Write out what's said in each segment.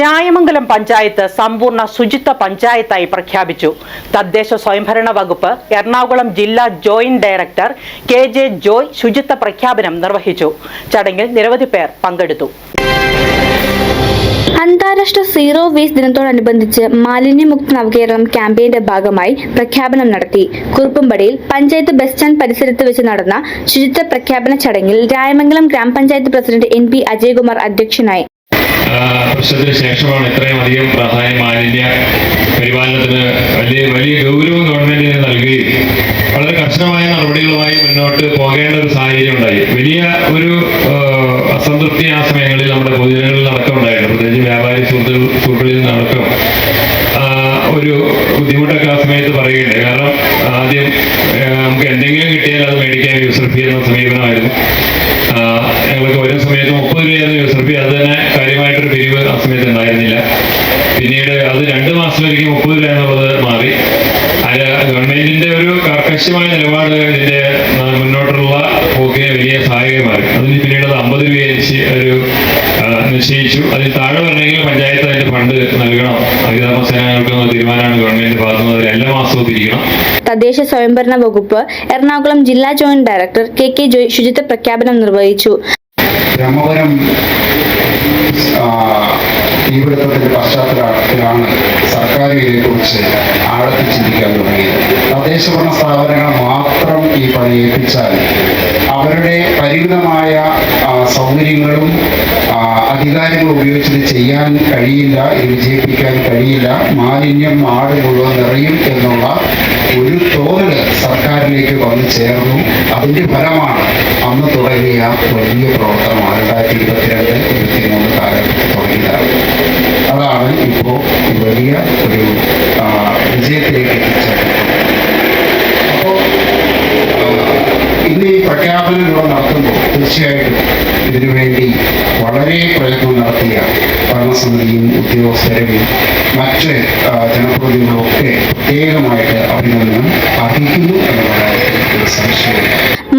രായമംഗലം പഞ്ചായത്ത് സമ്പൂർണ ശുചിത്വ പഞ്ചായത്തായി പ്രഖ്യാപിച്ചു. തദ്ദേശ സ്വയംഭരണ വകുപ്പ് എറണാകുളം ജില്ലാ joint director K J Joy ശുചിത്വ പ്രഖ്യാപനം നിർവഹിച്ചു. ചടങ്ങിൽ നിരവധി പേർ പങ്കെടുത്തു. അന്താരാഷ്ട്ര സീറോ വേസ്റ്റ് ദിനത്തോടനുബന്ധിച്ച് മാലിന്യമുക്ത നവകേരളം ക്യാമ്പയിന്റെ ഭാഗമായി പ്രഖ്യാപനം നടത്തി. കുറുപ്പുംപടിയിൽ പഞ്ചായത്ത് ബസ് സ്റ്റാൻഡ് പരിസരത്ത് വെച്ച് നടന്ന ശുചിത്വ പ്രഖ്യാപന ചടങ്ങിൽ രായമംഗലം ഗ്രാമപഞ്ചായത്ത് പ്രസിഡന്റ് എൻ പി അജയ്കുമാർ അധ്യക്ഷനായി പ്രശ്നത്തിന് ശേഷമാണ് ഇത്രയും അധികം പ്രാധാന്യം മാലിന്യ പരിപാലനത്തിന് വലിയ വലിയ ഗൗരവം ഗവൺമെന്റിന് നൽകുകയും വളരെ കർശനമായ നടപടികളുമായി മുന്നോട്ട് പോകേണ്ട ഒരു സാഹചര്യം ഉണ്ടായി. വലിയ ഒരു അസംതൃപ്തി ആ സമയങ്ങളിൽ നമ്മുടെ പൊതുജനങ്ങളിൽ അടക്കം ഉണ്ടായിരുന്നു. പ്രത്യേകിച്ച് വ്യാപാരി സുഹൃത്തുക്കളിൽ നടക്കും ഒരു ബുദ്ധിമുട്ടൊക്കെ ആ സമയത്ത് പറയുകയുണ്ടായി. കാരണം ആദ്യം നമുക്ക് എന്തെങ്കിലും കിട്ടിയാൽ അത് മേടിക്കാൻ യൂസർ ഫീ എന്ന സമീപനമായിരുന്നു. ഞങ്ങൾക്ക് ഓരോ സമയത്ത് മുപ്പത് രൂപയായിരുന്നു ഫീ അത് തന്നെ കാര്യമായിട്ടൊരു പിരിവ് ആ സമയത്ത് ഉണ്ടായിരുന്നില്ല. പിന്നീട് അത് രണ്ട് മാസത്തിലേക്ക് മുപ്പത് രൂപ എന്നുള്ളത് മാറി. അത് ഗവൺമെന്റിന്റെ ഒരു കർക്കശമായ നിലപാട് ഇതിന്റെ മുന്നോട്ടുള്ള പോക്കിനെ വലിയ സഹായകമായി അതിന് പിന്നീട് അത് അമ്പത് രൂപ ഒരു നിശ്ചയിച്ചു. അതിൽ താഴെ വരണമെങ്കിൽ പഞ്ചായത്ത് അതിന്റെ ഫണ്ട് നൽകണം. ഹരിതാമ സേനകൾക്ക് തീരുമാനമാണ് ഗവൺമെന്റ് ഭാഗത്തുനിന്ന് അതിൽ എല്ലാ മാസവും തിരിക്കണം തദ്ദേശ സ്വയംഭരണ വകുപ്പ് എറണാകുളം ജില്ലാ joint director K K Joy ശുചിത്വ പ്രഖ്യാപനം നിർവഹിച്ചു. ബ്രഹ്മപുരം ആ, തീപിടുത്തത്തിന്റെ പശ്ചാത്തലത്തിലാണ് സർക്കാർ കുറിച്ച് തദ്ദേശഭരണ സ്ഥാപനങ്ങൾ മാത്രം ഈ പണി ഏൽപ്പിച്ചാൽ അവരുടെ പരിമിതമായ സൗകര്യങ്ങളും അധികാരങ്ങളും ഉപയോഗിച്ച് ചെയ്യാൻ കഴിയില്ല ഇത് വിജയിപ്പിക്കാൻ കഴിയില്ല മാലിന്യം നാട് മുഴുവൻ നിറയും എന്നുള്ള ഒരു തോന്നൽ സർക്കാരിലേക്ക് വന്നു ചേർന്നു. അതിന്റെ ഫലമാണ് അന്ന് തുടങ്ങിയ വലിയ പ്രവർത്തനമാണ് രണ്ടായിരത്തി ഇരുപത്തിരണ്ട് ഇരുപത്തിമൂന്ന് കാലഘട്ടത്തിൽ തുടങ്ങിയതാണ് അതാണ് ഇപ്പോൾ വലിയ ഒരു ആ, ഇവിടെ നടത്തുമ്പോൾ തീർച്ചയായിട്ടും ഇതിനുവേണ്ടി വളരെ പ്രയത്നം നടത്തിയ ഭരണസമിതിയും ഉദ്യോഗസ്ഥരെയും മറ്റ് ജനപ്രതിനിധികളും ഒക്കെ പ്രത്യേകമായിട്ട് അഭിനന്ദനം അർഹിക്കുന്നു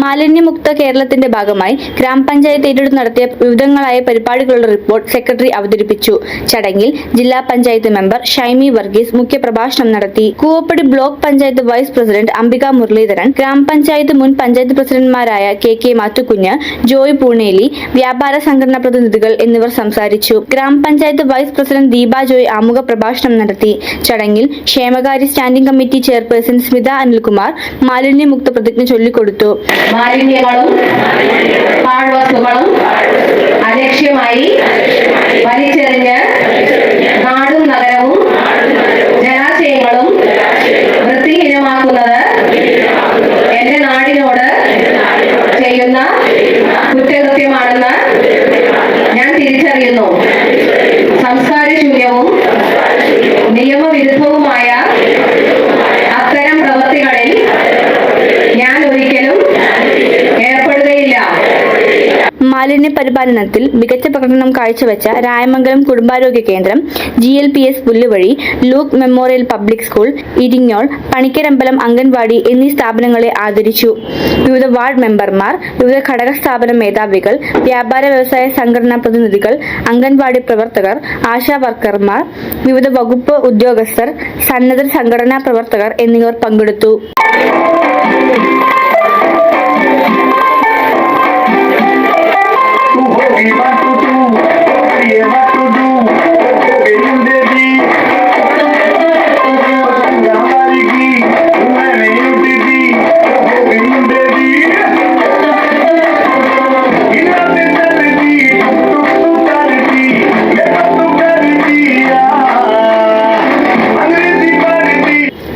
മാലിന്യമുക്ത കേരളത്തിന്റെ ഭാഗമായി ഗ്രാമപഞ്ചായത്ത് ഏറ്റെടുത്ത് നടത്തിയ വിവിധങ്ങളായ പരിപാടികളുടെ റിപ്പോർട്ട് സെക്രട്ടറി അവതരിപ്പിച്ചു. ചടങ്ങിൽ ജില്ലാ പഞ്ചായത്ത് മെമ്പർ ഷൈമി വർഗീസ് മുഖ്യപ്രഭാഷണം നടത്തി. Koovappady block panchayat vice president Ambika Muraleedharan ഗ്രാമപഞ്ചായത്ത് മുൻ പഞ്ചായത്ത് പ്രസിഡന്റുമാരായ കെ കെ മാത്തുക്കുഞ്ഞ് ജോയ് പൂണേലി വ്യാപാര സംഘടനാ പ്രതിനിധികൾ എന്നിവർ സംസാരിച്ചു. ഗ്രാമപഞ്ചായത്ത് വൈസ് പ്രസിഡന്റ് ദീപ ജോയ് ആമുഖ പ്രഭാഷണം നടത്തി. ചടങ്ങിൽ ക്ഷേമകാര്യ standing committee chairperson Smitha Anilkumar മാലിന്യമുക്ത പ്രതിജ്ഞ ചൊല്ലിക്കൊടുത്തു. ಮಾಲಿನ್ಯಗಳು ಹಾಳ್ ವಸ್ತುಗಳು മാലിന്യ പരിപാലനത്തിൽ മികച്ച പ്രകടനം കാഴ്ചവെച്ച രായമംഗലം കുടുംബാരോഗ്യ കേന്ദ്രം G L P S Pulluvazhy Luke memorial public school Iringole Panikkarambalam anganwadi എന്നീ സ്ഥാപനങ്ങളെ ആദരിച്ചു. വിവിധ വാർഡ് മെമ്പർമാർ വിവിധ ഘടക സ്ഥാപന മേധാവികൾ വ്യാപാര വ്യവസായ സംഘടനാ പ്രതിനിധികൾ അംഗൻവാടി പ്രവർത്തകർ ആശാ വർക്കർമാർ വിവിധ വകുപ്പ് ഉദ്യോഗസ്ഥർ സന്നദ്ധ സംഘടനാ പ്രവർത്തകർ എന്നിവർ പങ്കെടുത്തു.